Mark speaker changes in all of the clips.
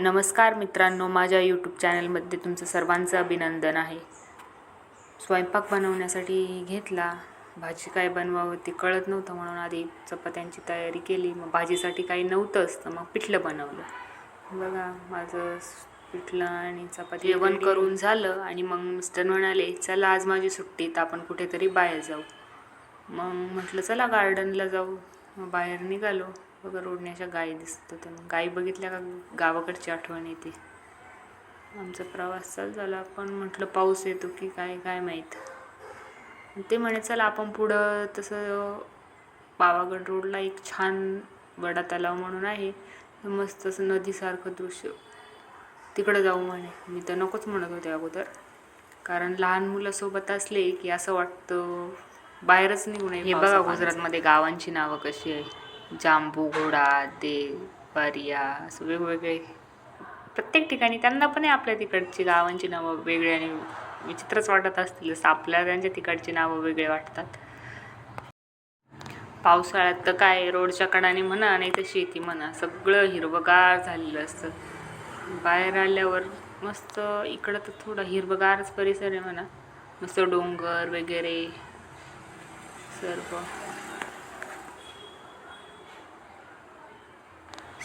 Speaker 1: नमस्कार मित्रांनो माझ्या यूट्यूब चॅनलमध्ये तुमचं सर्वांचं अभिनंदन आहे. स्वयंपाक बनवण्यासाठी घेतला. भाजी काय बनवावं ती कळत नव्हतं म्हणून आधी चपात्यांची तयारी केली. मग भाजीसाठी काही नव्हतंच तर मग पिठलं बनवलं. बघा माझं पिठलं आणि चपाती जेवण करून झालं आणि मग मिस्टर म्हणाले चला आज माझी सुट्टी तर आपण कुठेतरी बाहेर जाऊ. मग म्हटलं चला गार्डनला जाऊ. मग बाहेर निघालो. बघा रोडने अशा गायी दिसत होत्या मग गायी बघितल्या का? गावाकडची आठवण येते. आमचा प्रवास चालू झाला. पण म्हटलं पाऊस येतो की काय काय माहीत. ते म्हणे चला आपण पुढं तसं पावागड रोडला एक छान वडा तलाव म्हणून आहे. मस्त असं नदीसारखं दृश्य. तिकडं जाऊ म्हणे. मी तर नकोच म्हणत होते अगोदर. कारण लहान मुलं सोबत असले की असं वाटतं बाहेरच निघू नये हे बघा गुजरातमध्ये गावांची नावं कशी आहे जांबू घोडा दे असं वेगवेगळे. प्रत्येक ठिकाणी त्यांना पण आहे आपल्या तिकडची गावांची नावं वेगळी आणि विचित्रच वाटत असतील जसं आपल्या त्यांच्या तिकडची नावं वेगळे वाटतात. पावसाळ्यात तर काय रोडच्या कडाने म्हणा नाही तर शेती म्हणा सगळं हिरवगार झालेलं असतं. बाहेर आल्यावर मस्त इकडं तर थोडा हिरवगारच परिसर आहे म्हणा. मस्त डोंगर वगैरे सर्व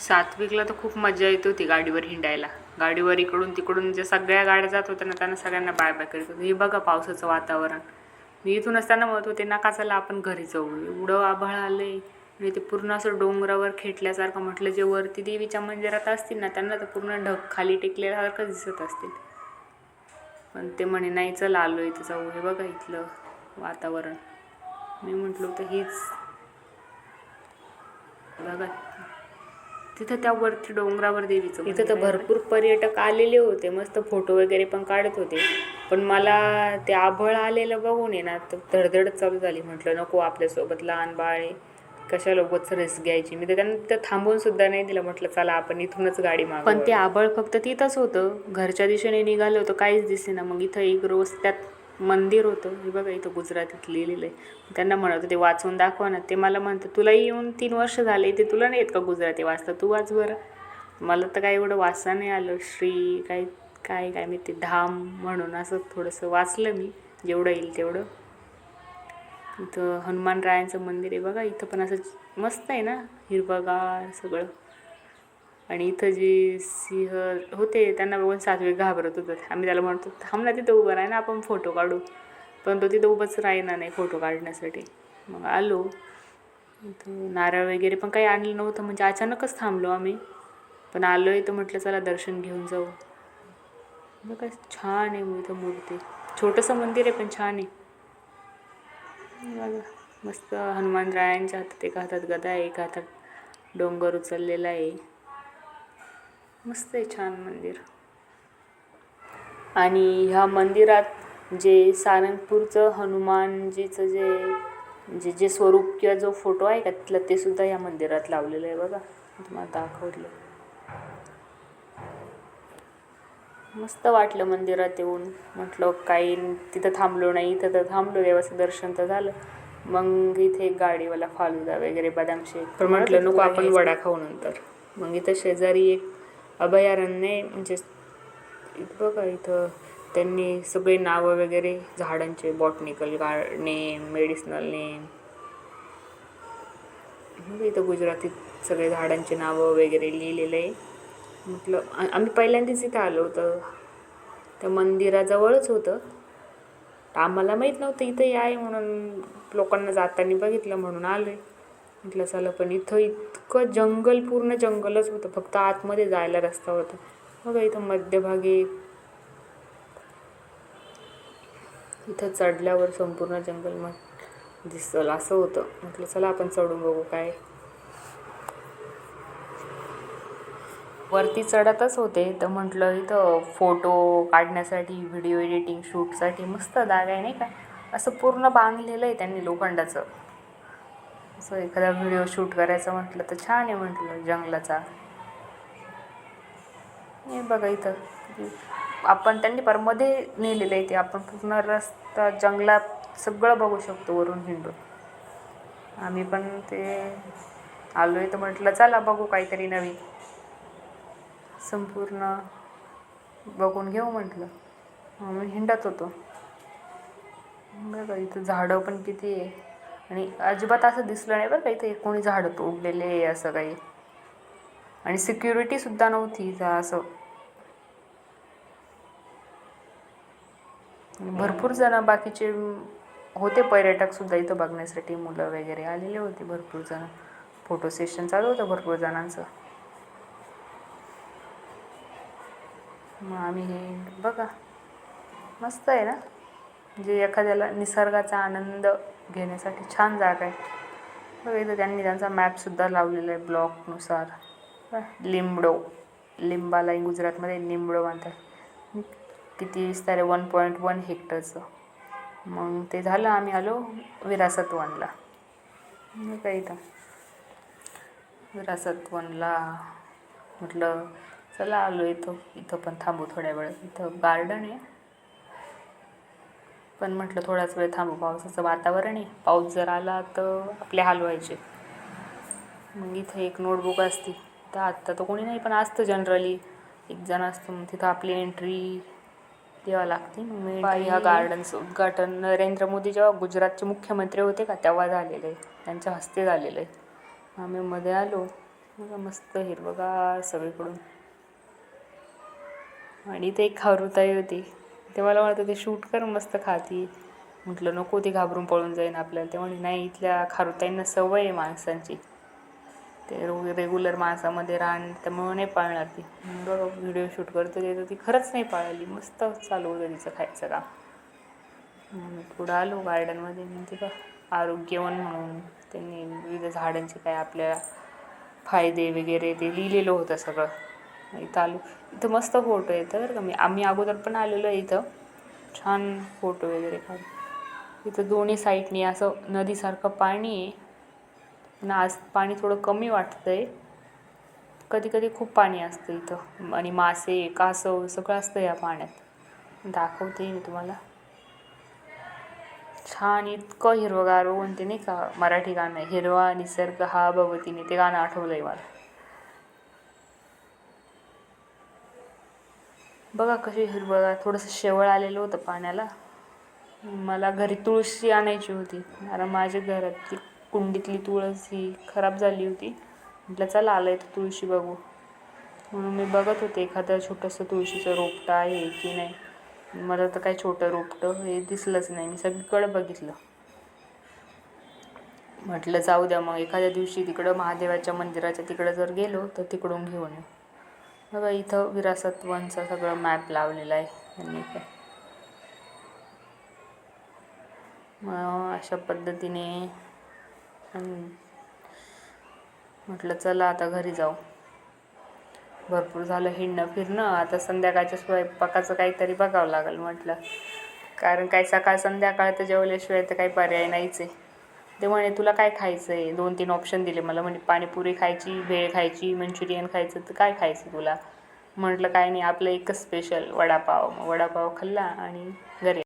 Speaker 1: सात्विकला तर खूप मजा येत होती गाडीवर हिंडायला. गाडीवर इकडून तिकडून ज्या सगळ्या गाड्या जात होत्या ना त्यांना सगळ्यांना बाय बाय करीत होते. हे बघा पावसाचं वातावरण. मी इथून असताना म्हणत होते नका चला आपण घरी जाऊ. एवढं आभाळ आहे आणि ते पूर्ण असं डोंगरावर खेटल्यासारखं म्हटलं जे वरती देवीच्या मंदिरात असतील ना त्यांना तर पूर्ण ढग खाली टेकल्यासारखं दिसत असतील. पण ते म्हणे नाही चल आलो इथं जाऊ. हे बघा इथलं वातावरण. मी म्हटलं होतं हेच. बघा. तिथं त्या वरती डोंगरावर देवीचं इथं तर भरपूर पर्यटक आलेले होते मस्त फोटो वगैरे पण काढत होते. पण मला ते आभळ आलेलं बघून आहे ना तर धडधड चालू झाली. म्हटलं नको आपल्यासोबत लहान बाळ आहे. कशाला उगाच रिस्क घ्यायची? मी तर त्यांना तिथं थांबवून सुद्धा नाही दिलं. म्हटलं चला आपण इथूनच गाडी मागू पण ते आभळ फक्त तिथंच होतं. घरच्या दिशेने निघालं होतं काहीच दिसे ना मग इथं एक रोज त्यात मंदिर होतं. हे बघा इथं गुजरातीत लिहिलेलं आहे. त्यांना म्हणत होते वाचून दाखवा ना. ते मला म्हणतं तुलाही येऊन तीन वर्ष झाले ते तुला नाही येत का गुजराती वाचता? तू वाच बरं. मला तर काय एवढं वाचता नाही आलं. श्री काय काय काय मी ते धाम म्हणून असं थोडंसं वाचलं मी जेवढं येईल तेवढं. इथं हनुमान रायांचं मंदिर आहे बघा इथं पण असं मस्त आहे ना हिरवगार सगळं. आणि इथं जे सिंह होते त्यांना बघून सात्विक घाबरत होतात आम्ही त्याला म्हणतो थांब ना तिथं उभं राही ना आपण फोटो काढू. पण तो तिथं उभंच राहिना नाही फोटो काढण्यासाठी. मग आलो. नारळ वगैरे पण काही आणलं नव्हतं म्हणजे अचानकच थांबलो आम्ही. पण आलो आहे तर म्हटलं चला दर्शन घेऊन जाऊ. बघा छान आहे इथं मूर्ती. छोटंसं मंदिर आहे पण छान आहे. बघा मस्त हनुमान रायांच्या हातात एका हातात गदा आहे एका हातात डोंगर उचललेला आहे. मस्त आहे छान मंदिर. आणि ह्या मंदिरात जे सारंगपूरचं हनुमानजीचं जे जे जे स्वरूप किंवा जो फोटो आहे का तिथलं ते सुद्धा या मंदिरात लावलेलं आहे बघा. तुम्हाला दाखवलं. मस्त वाटलं मंदिरात येऊन. म्हटलं काही तिथं थांबलो नाही इथं तर थांबलो देवाचं दर्शन तर झालं. मग इथे गाडीवाला फालुदा वगैरे बदाम शेक पण म्हटलं नको आपण वडा खाऊ नंतर. मग इथं शेजारी एक अभयारण्य म्हणजे इथं बघा इथं त्यांनी सगळे नावं वगैरे झाडांचे botanical guard name medicinal name म्हणजे इथं गुजरातीत सगळे झाडांचे नावं वगैरे लिहिलेलं आहे. म्हटलं आम्ही पहिल्यांदाच इथं आलो होतं. त्या मंदिराजवळच होतं. तर आम्हाला माहीत नव्हतं इथं याय आहे म्हणून लोकांना जाताना बघितलं म्हणून आलो आहे म्हटलं चला पण इथं इतकं जंगल पूर्ण जंगलच होतं. फक्त आतमध्ये जायला रस्ता होता. बघा इथं मध्यभागी इथं चढल्यावर संपूर्ण जंगल मग दिसल. असं होतं. म्हटलं चला आपण चढून बघू काय. वरती चढतच होते. तर म्हटलं इथं फोटो काढण्यासाठी व्हिडिओ एडिटिंग शूटसाठी मस्त जागा आहे नाही का? असं पूर्ण बांधलेलं आहे त्यांनी लोखंडाचं. असं एखादा व्हिडिओ शूट करायचं म्हटलं तर छान आहे म्हटलं जंगलाचा. हे बघा इथं. आपण त्यांनी परमध्ये नेलेलं आहे ते. आपण पूर्ण रस्ता जंगलात सगळं बघू शकतो वरून हिंडून. आम्ही पण ते आलो आहे तर म्हटलं चला बघू काहीतरी नवीन. संपूर्ण बघून घेऊ म्हटलं. आम्ही हिंडत होतो. बघा इथं झाडं पण किती आहे. आणि अजिबात असं दिसलं नाही बरं काही ते कोणी झाडं तोडलेले आहे असं काही. आणि सिक्युरिटीसुद्धा नव्हती इथं असं. भरपूर जण बाकीचे होते पर्यटक सुद्धा इथं बघण्यासाठी. मुलं वगैरे आलेले होते भरपूर जण. फोटो सेशन चालू होतं भरपूर जणांचं. मग आम्ही हे बघा. मस्त आहे ना? म्हणजे एखाद्याला निसर्गाचा आनंद घेण्यासाठी छान जागा आहे. बघा इथं त्यांनी त्यांचा मॅपसुद्धा लावलेला आहे ब्लॉकनुसार. लिंबडो. लिंबाला गुजरातमध्ये लिंबडो म्हणतात. किती विस्तार आहे वन पॉईंट वन हेक्टरचं मग ते झालं आम्ही आलो विरासत वनला मग काय इथं. विरासत वनला म्हटलं चला आलो इथं. इथं पण थांबू थोड्या वेळ. इथं गार्डन आहे. पण म्हटलं थोडाच वेळ थांबू पावसाचं वातावरण आहे. पाऊस जर आला तर आपले हाल व्हायचे. मग इथं एक नोटबुक असते. तर आत्ता तर कोणी नाही पण असतं जनरली एक जण असतं मग तिथं आपली एंट्री द्यावं लागते. मग मी ह्या गार्डनचं उद्घाटन नरेंद्र मोदी जेव्हा गुजरातचे मुख्यमंत्री होते का तेव्हा झालेलं आहे. त्यांच्या हस्ते झालेलं आहे. आम्ही मध्ये आलो. बघा मस्त हिरवगार सगळीकडून. आणि ते एक खारुताई होती. ते मला वाटतं ते शूट कर मस्त खाती. म्हटलं नको ती घाबरून पळून जाईन आपल्याला. ते म्हणे नाही इथल्या खारुताईंना सवय आहे माणसांची. ते रेग्युलर माणसामध्ये राहण त्यामुळे नाही पाळणार ती. बघा व्हिडिओ शूट करतो ते तर ती खरंच नाही पाळली. मस्त चालू होतं तिचं खायचं काम. पुढं आलो गार्डनमध्ये मग तिथं आरोग्यवन म्हणून त्यांनी विविध झाडांचे काय आपल्या फायदे वगैरे ते लिहिलेलं होतं सगळं. इथं आलो. इथं मस्त फोटो येतं बरं का. मी आम्ही अगोदर पण आलेलो आहे इथं. छान फोटो वगैरे काढ इथं दोन्ही साईडनी असं नदीसारखं पाणी आहे. आणि आज पाणी थोडं कमी वाटतं आहे कधी कधी खूप पाणी असतं इथं. आणि मासे कासव सगळं असतं या पाण्यात. दाखवते मी तुम्हाला. छान इतकं हिरवगार होऊन नाही का मराठी गाणं हिरवा निसर्ग हा भगवतीने ते गाणं आठवलं आहे मला. बघा कशी हिरवळ थोडंसं शेवळ आलेलं होतं पाण्याला. मला घरी तुळशी आणायची होती. कारण माझ्या घरातली कुंडीतली तुळस ही खराब झाली होती. म्हटलं चला आलं आहे तर तुळशी बघू. म्हणून मी बघत होते एखादं छोटंसं तुळशीचं रोपटं आहे की नाही. मला तर काही छोटं रोपटं हे दिसलंच नाही. मी सगळीकडं बघितलं. म्हटलं जाऊ द्या मग एखाद्या दिवशी तिकडं महादेवाच्या मंदिराच्या तिकडं जर गेलो तर तिकडून घेऊन येऊ. बघा इथं विरासत वनचा सगळं मॅप लावलेला आहे. त्यांनी काय मग अशा पद्धतीने म्हटलं चला आता घरी जाऊ. भरपूर झालं हिंडणं फिरणं. आता संध्याकाळच्या स्वयंपाकाचं काहीतरी बघावं लागेल म्हटलं. कारण काय सकाळ संध्याकाळ तर जेवल्याशिवाय तर काही पर्याय नाहीच आहे. ते म्हणे तुला काय खायचं आहे दोन तीन ऑप्शन दिले मला म्हणे पाणीपुरी खायची भेळ खायची मंचुरियन खायचं तर काय खायचं तुला? म्हटलं काय नाही आपलं एकच स्पेशल वडापाव. वडापाव खाल्ला आणि घरी